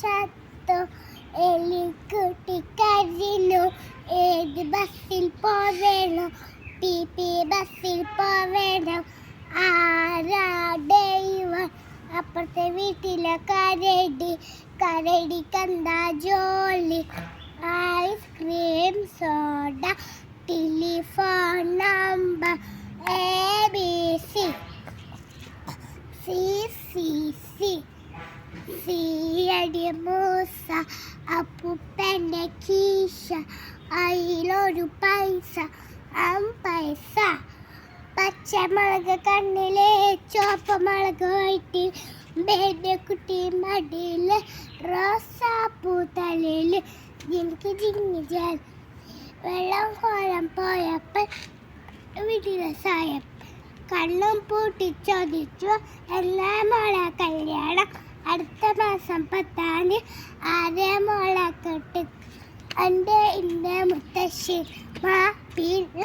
ചത്തു എലിക്കുട്ടി കരഞ്ഞു ഏത് ബസ്സിൽ പോവേണം? പി പി ബസ്സിൽ പോവേണം. ആരാ ദൈവ അപ്പുറത്തെ വീട്ടിലെ കരടി. കരടി കണ്ട ജോലി. Ice cream soda telephone number A B C. C C സീയടി Moosa അപ്പുപ്പന്റെ കീശ അതിലൊരു പൈസ അം പൈസ. പച്ചമുളക് കണ്ണിൽ ചുവപ്പമുളക് വയറ്റി ബേബി കുട്ടി മടിയിൽ റോസാപ്പൂ തലയിൽ എനിക്ക് ജിങ്ങി ജാൽ. വെള്ളം കോരം പോയപ്പോൾ വീട്ടിലെ സായം കണ്ണും പൂട്ടി ചോദിച്ചു എന്നാ മോളെ അടുത്ത മാസം പത്താം ആരെ ആദ്യ മോളാക്കട്ടെ എന്റെ ഇന്ന മുത്തശ്ശി മാ പിള്ള